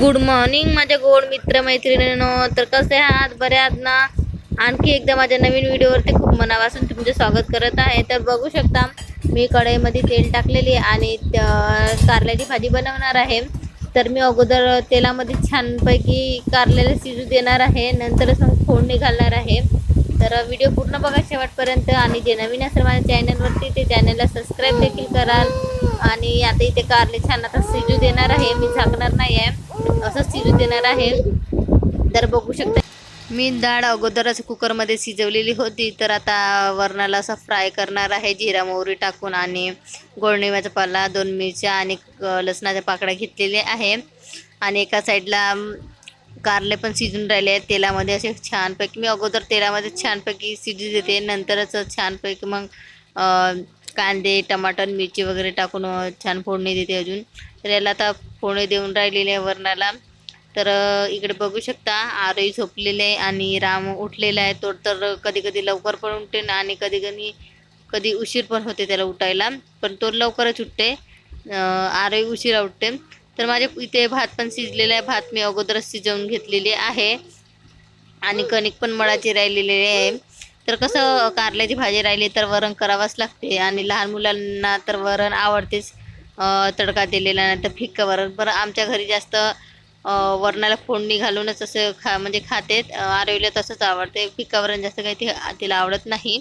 Good morning माझ्या गोड मित्र मैत्रिणींनो तर कसे आहात? बरे आहात ना? आणखी एकदा माझ्या नवीन व्हिडिओवरती खूप मनापासून तुमचे स्वागत करत आहे. तर बघू शकता मी कढईमध्ये तेल टाकलेली आणि कारल्याची भाजी बनवणार आहे. तर मी अगोदर तेलामध्ये छानपैकी कारल्याला शिजू देणार आहे. नंतरच मग फोडणी घालणार आहे तर व्हिडिओ पूर्ण बघा शेवटपर्यंत आणि जे नवीन असेल माझ्या चॅनलवरती ते चॅनलला सबस्क्राईब देखील कराल. आणि आता इथे कारले छान आता शिजू देणार आहे. मी झाकणार नाही आहे असंच शिजू देणार आहे. तर बघू शकता. मी डाळ अगोदरच कुकरमध्ये शिजवलेली होती. तर आता वरणाला असं फ्राय करणार आहे. जिरा मोहरी टाकून आणि गोळणिव्याचा पाला दोन मिरच्या आणि लसणाच्या पाकळ्या घेतलेल्या आहे. आणि एका साईडला कारले पण शिजून राहिले आहेत. तेलामध्ये असे छानपैकी मी अगोदर तेलामध्ये छानपैकी शिजू देते. नंतरच छानपैकी मग कांदे टमाटर मिरची वगैरे टाकून छान फोडणी देते अजून. तर याला आता फोडणी देऊन राहिलेली आहे वरणाला. तर इकडे बघू शकता आरही झोपलेले आहे आणि राम उठलेला आहे. तो तर कधी कधी लवकर पण उठते ना आणि कधी कधी कधी उशीर पण होते त्याला उठायला. पण तो लवकरच उठते. आरोही आरही उशिरा उठते. तर माझे इथे भात पण शिजलेला आहे. भात मी अगोदरच शिजवून घेतलेली आहे. आणि कणिक पण मळाची राहिलेले आहे. तर कसं कारल्याची भाजी राहिली तर वरण करावंच लागते. आणि लहान मुलांना तर वरण आवडतेच. तडका दिलेला नाही तर फिक्का वरण. पण आमच्या घरी जास्त वरणाला फोडणी घालूनच असं खा म्हणजे खाते आरवीला तसंच आवडते. फिक्का वरण जास्त काही ते तिला आवडत नाही.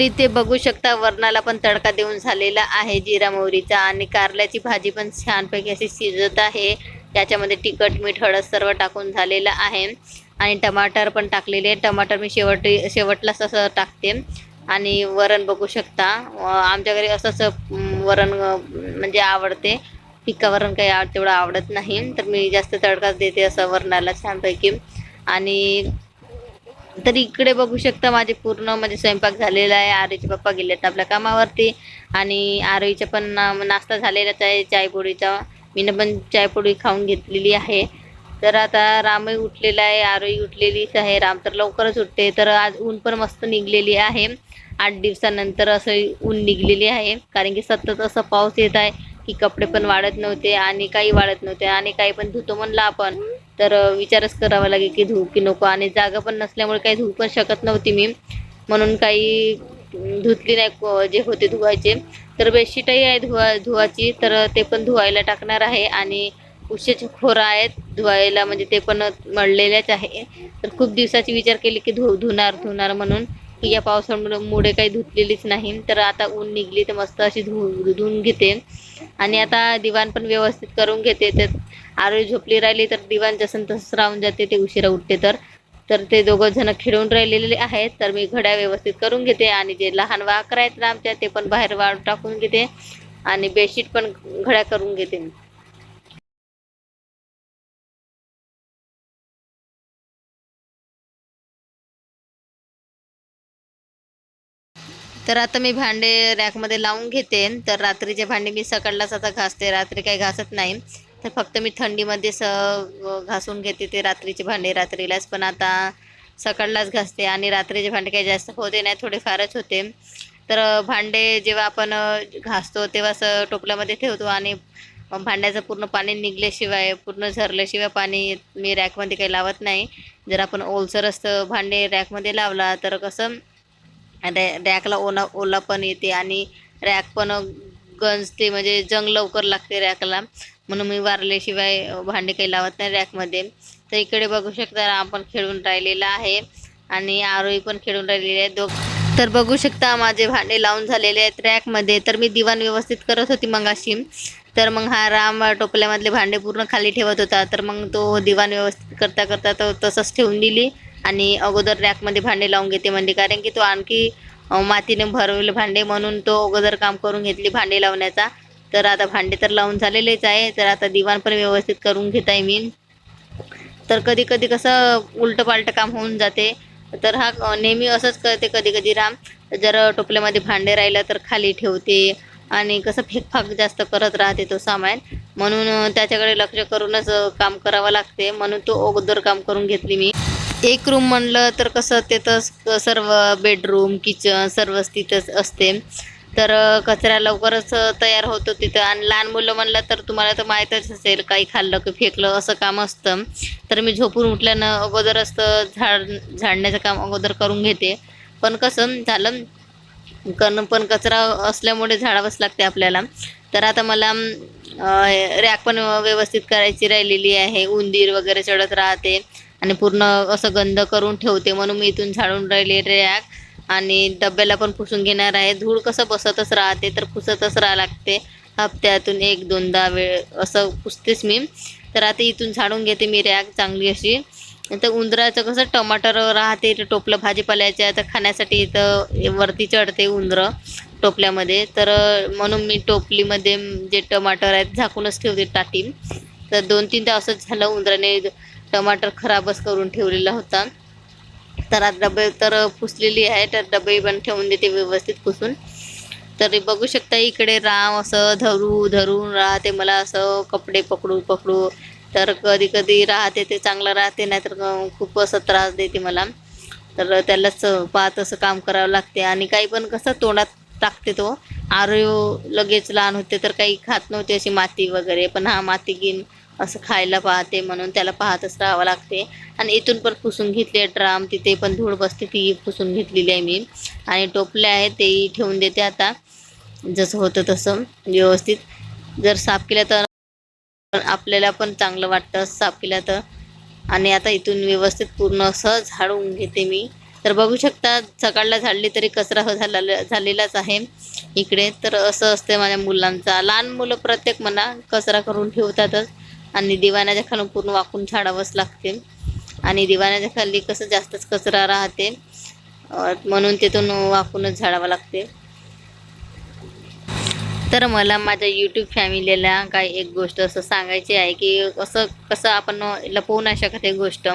तर ते बघू शकता. वरणाला पण तडका देऊन झालेला आहे जिरा मोहरीचा आणि कारल्याची भाजी पण छानपैकी अशी शिजत आहे. त्याच्यामध्ये तिखट मीठ हळद सर्व टाकून झालेलं आहे. आणि टमाटर पण टाकलेले आहे टमाटर मी शेवट शेवटलाच असं टाकते. आणि वरण बघू शकता. आमच्या घरी असंच वरण म्हणजे आवडते. फिक्का वरण काही आव तेवढं आवडत नाही. तर मी जास्त तडकाच देते असं वरणाला छानपैकी. आणि तर इकडे बघू शकता माझे पूर्ण म्हणजे स्वयंपाक झालेला आहे. आरोईचे पप्पा गेलेत आपल्या कामावरती. आणि आरोईचा पण नाश्ता झालेलाच आहे चायपोळीचा. मीनं पण चायपोळी खाऊन घेतलेली आहे. तर आता रामही उठलेला आहे आरोई उठलेलीच आहे. राम तर लवकरच उठते. तर आज ऊन पण मस्त निघलेली आहे. आठ दिवसानंतर असं ऊन निघलेली आहे. कारण की सतत असं पाऊस येत आहे. की कपडे पण वाढत नव्हते आणि काही वाढत नव्हते आणि काही पण धुतो म्हणलं आपण तर विचारच करावा लागेल की धुवू की नको आणि जागा पण नसल्यामुळे काही धुवू पण शकत नव्हती मी. म्हणून काही धुतली नाही जे होते धुवायचे. तर बेडशीटही आहे धुवा धुवाची तर ते पण धुवायला टाकणार आहे आणि उशेचे खोरा आहेत धुवायला म्हणजे ते पण मळलेल्याच आहे. तर खूप दिवसाची विचार केली की धु धुणार धुणार म्हणून. या पावसामुळे मुळे काही धुतलेलीच नाही. तर आता ऊन निघली तर मस्त अशी धु धुवून घेते. आणि आता दिवाण पण व्यवस्थित करून घेते. तर आरोळी झोपली राहिली तर दिवाण जसं तसंच राहून जाते ते उशिरा उठते तर. तर ते दोघं जण खेळून राहिलेले आहेत. तर मी घड्या व्यवस्थित करून घेते आणि जे लहान वाकर आहेत ना आमच्या ते पण बाहेर वाळ टाकून घेते. आणि बेडशीट पण घड्या करून घेते तर आता मी भांडे रॅकमध्ये लावून घेते तर रात्रीचे भांडे मी सकाळलाच आता घासते रात्री काही घासत नाही. तर फक्त मी थंडीमध्ये स घासून घेते ते रात्रीचे भांडे रात्रीलाच. पण आता सकाळलाच घासते आणि रात्रीचे भांडे काही जास्त होते नाही थोडेफारच होते. तर भांडे जेव्हा आपण घासतो तेव्हा असं टोपल्यामध्ये ठेवतो आणि भांड्याचं पूर्ण पाणी निघल्याशिवाय पूर्ण झरल्याशिवाय पाणी मी रॅकमध्ये काही लावत नाही. जर आपण ओलसर असतं भांडे रॅकमध्ये लावला तर कसं रॅ रॅकला ओला ओला पण येते आणि रॅक पण गंजते म्हणजे जंग लवकर लागते रॅकला. म्हणून मी वारल्याशिवाय भांडे काही लावत नाही रॅकमध्ये. तर इकडे बघू शकता आपण खेळून राहिलेला आहे आणि आरोही पण खेळून राहिलेली आहे दोघ. तर बघू शकता माझे भांडे लावून झालेले आहेत रॅकमध्ये. तर मी दिवाण व्यवस्थित करत होती मगाशी. तर मग हा राम टोपल्यामधले भांडे पूर्ण खाली ठेवत होता. तर मग तो दिवाण व्यवस्थित करता करता तो तसंच ठेवून दिली. आणि अगोदर रॅकमध्ये भांडे लावून घेते म्हणजे कारण की तो आणखी मातीने भरवले भांडे म्हणून तो अगोदर काम करून घेतली भांडे लावण्याचा. तर आता भांडे तर लावून झालेलेच आहे. तर आता दिवाण पण व्यवस्थित करून घेत आहे मी. तर कधी कधी कसं उलटं पालटं काम होऊन जाते. तर हा नेहमी असंच करते कधी कधी राम. जर टोपल्यामध्ये भांडे राहिलं तर खाली ठेवते आणि कसं फेकफाक जास्त करत राहते तो सामान. म्हणून त्याच्याकडे लक्ष करूनच काम करावं लागते. म्हणून तो अगोदर काम करून घेतली मी. एक रूम म्हणलं तर कसं तिथंच सर्व बेडरूम किचन सर्वच तिथंच असते. तर कचरा लवकरच तयार होतो तिथं. आणि लहान मुलं म्हणलं तर तुम्हाला तर माहीतच असेल काही खाल्लं की फेकलं असं काम असतं. तर मी झोपून उठल्यानं अगोदरच झाड झाडण्याचं काम अगोदर करून घेते. पण कसं झालं कण पण कचरा असल्यामुळे झाडावंच लागते आपल्याला. तर आता मला रॅक पण व्यवस्थित करायची राहिलेली आहे. उंदीर वगैरे चढत राहते. आणि पूर्ण असं गंध करून ठेवते म्हणून मी इथून झाडून राहिले रॅक. आणि डब्याला पण पुसून घेणार आहे. धूळ कसं बसतच राहते तर पुसतच राहा लागते. हप्त्यातून एक दोनदा वेळ असं पुसतेच मी. तर आता इथून झाडून घेते मी रॅक चांगली अशी. तर उंदराचं कसं टमाटर राहते टोपलं भाजीपाल्याच्या तर खाण्यासाठी इथं वरती चढते उंदरं टोपल्यामध्ये. तर म्हणून मी टोपलीमध्ये जे टमाटर आहेत झाकूनच ठेवते टाटी तर दोन तीन असंच झालं उंदराने टमाटर खराबच करून ठेवलेला होता. तर आज डबे तर पुसलेली आहे तर डबे पण ठेवून देते व्यवस्थित पुसून. तर बघू शकता इकडे राम असं धरू धरून राहते मला असं कपडे पकडू पकडू. तर कधी कधी राहते ते चांगलं राहते नाहीतर खूप असं त्रास देते मला. तर त्यालाच पाहत असं काम करावं लागते. आणि काही पण कसं तोंडात टाकते तो. आरोग्य लगेच लहान होते तर काही खात नव्हते अशी माती वगैरे पण हा माती घेऊन असं खायला पाहते म्हणून त्याला पाहतच राहावं लागते. आणि इथून पण पुसून घेतले ड्राम तिथे पण धूळ बसते ती पुसून घेतलेली आहे मी. आणि टोपले आहे तेही ठेवून देते आता. जसं होतं तसं व्यवस्थित. जर साफ केलं तर आपल्याला पण चांगलं वाटतं साफ केलं तर. आणि आता इथून व्यवस्थित पूर्ण असं झाडून घेते मी. तर बघू शकता सकाळला झाडली तरी कचरा हो झाला झालेलाच आहे. इकडे तर असं असते माझ्या मुलांचा. लहान मुलं प्रत्येक म्हणा कचरा करून ठेवतातच. आणि दिवाण्याच्या खालून पूर्ण वाकून झाडावंच लागते आणि दिवाण्याच्या खाली कसं जास्तच कचरा राहते म्हणून तिथून वाकूनच झाडावं लागते तर मला माझ्या यूट्यूब फॅमिलीला काही एक गोष्ट असं सांगायची आहे की असं कसं आपण लपवू नाही शकत एक गोष्ट.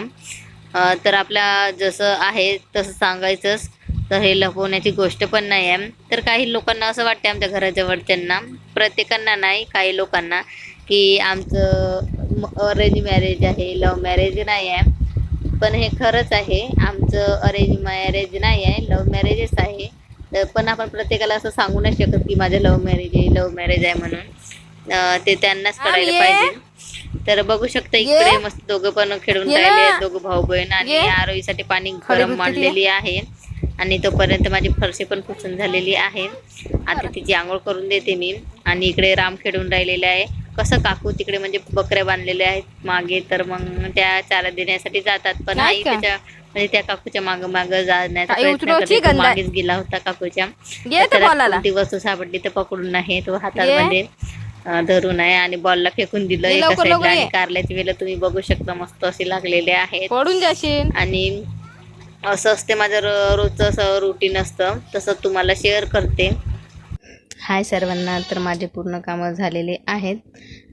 तर आपल्या जसं आहे तसं सांगायचंच. तर हे लपवण्याची गोष्ट पण नाही आहे. तर काही लोकांना असं वाटते आमच्या घराजवळच्यांना. प्रत्येकांना नाही काही लोकांना. की आमचं अरेंज मॅरेज आहे लव्ह मॅरेज नाही आहे. पण हे खरंच आहे आमचं अरेंज मॅरेज नाही आहे लव्ह मॅरेजच आहे. तर पण आपण प्रत्येकाला असं सांगू नाही शकत की माझं लव्ह मॅरेज आहे लव्ह मॅरेज आहे म्हणून. ते त्यांनाच कळायला पाहिजे. तर बघू शकता इकडे मस्त दोघं पण खेळून राहिले. दोघं भाऊ बहीण आणि. आरोहीसाठी पाणी गरम मांडलेली आहे. आणि तोपर्यंत माझी फरशी पण पुसून झालेली आहे. आता तिची आंघोळ करून देते मी. आणि इकडे राम खेळून राहिलेले आहे. कसं काकू तिकडे म्हणजे बकऱ्या बांधलेल्या आहेत? मागे तर मग त्या चारा देण्यासाठी जातात. पण नाही आई का? त्याच्या म्हणजे त्या काकूच्या माग माग जाण्याचा आई प्रयत्न उचलूची करते. तो गंधा. मागेच गेला होता काकूच्या. ये तर तर त्याला बॉलाला कोणती वस्तू सापडली तर पकडून आहे तो हातामध्ये अं, धरून आहे आणि बॉलला फेकून दिलं ये एका लवकर, साईडला लवकर आणि ये. कारल्याची वेलं तुम्ही बघू शकता. मस्त असे लागलेले आहेत. पडून जाशील. आणि असं असते माझं रो- रोजचं असं रुटीन असतं. तसं तुम्हाला शेअर करते. हाय सर्वांना तर माझे पूर्ण कामं झालेले आहेत.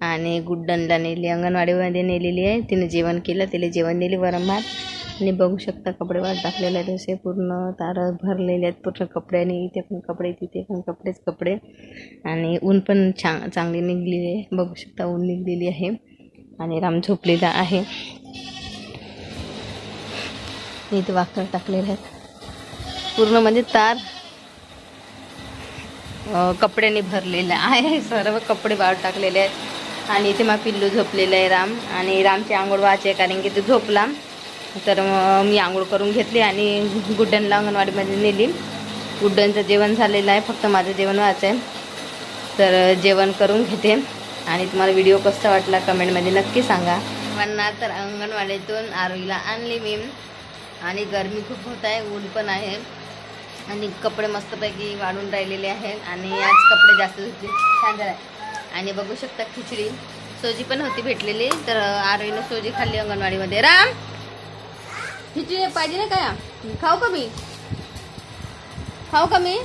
आणि गुड्डनला नेली अंगणवाडीमध्ये नेलेली आहे. तिने जेवण केलं तिला जेवण दिले वरण भात. आणि बघू शकता कपडे वाट टाकलेले आहेत असे पूर्ण तार भरलेले आहेत पूर्ण कपड्याने इथे पण कपडे तिथे पण कपडेच कपडे. आणि ऊन पण छा चांगली निघलेली आहे. बघू शकता ऊन निघलेली आहे. आणि राम झोपलेला आहे. इथे वाकड टाकलेले आहेत. पूर्ण म्हणजे तार कपड्याने भरलेलं आहे. सर्व कपडे बाहेर टाकलेले आहेत. आणि इथे मग पिल्लू झोपलेलं आहे राम. आणि रामची आंघोळ व्हायची कारण की तो झोपला. तर मी आंघोळ करून घेतली आणि गुड्डनला अंगणवाडीमध्ये नेली. गुड्डनचं जेवण झालेलं आहे. फक्त माझं जेवण व्हायचं आहे. तर जेवण करून घेते. आणि तुम्हाला व्हिडिओ कसा वाटला कमेंटमध्ये नक्की सांगा. सर्वांना तर अंगणवाडीतून आरोईला आणली मी. आणि गरमी खूप होत आहे. ऊन पण आहे. आणि कपडे मस्तपैकी वाढून राहिलेले आहेत आणि आज कपडे जास्त धुतले. छान झाले आणि बघू शकता खिचडी. सोजी पण होती भेटलेली तर आरोईनं सोजी खाल्ली अंगणवाडीमध्ये. राम! खिचडी पाहिजे ना काय खाऊ का मी? खाऊ का मी?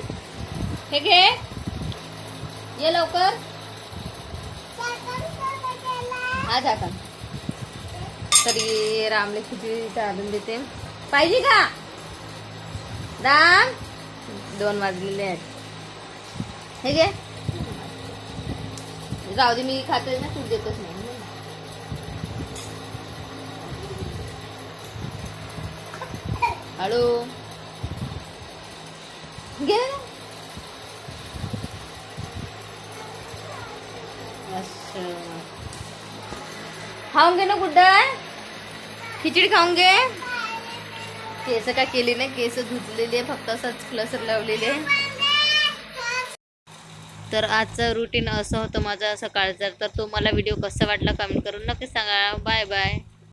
हे घे. ये लवकर. आज आता. तरी रामले खिचडी चालून देते. पाहिजे का? राम! दोन वाजलेले आहेत. हे घे. जाऊ दे मी खाते ना, तू देतच नाही. हळू घे. असं खाऊन ना, गुड्डा. खिचडी खाऊन घे. केस काय केले नाही केस धुतलेले फक्त असंच क्लसर लावलेले तर आजचं रुटीन असं होतं माझं सकाळचं. तर तुम्हाला व्हिडिओ कसा वाटला कमेंट करून नक्की सांगा. Bye bye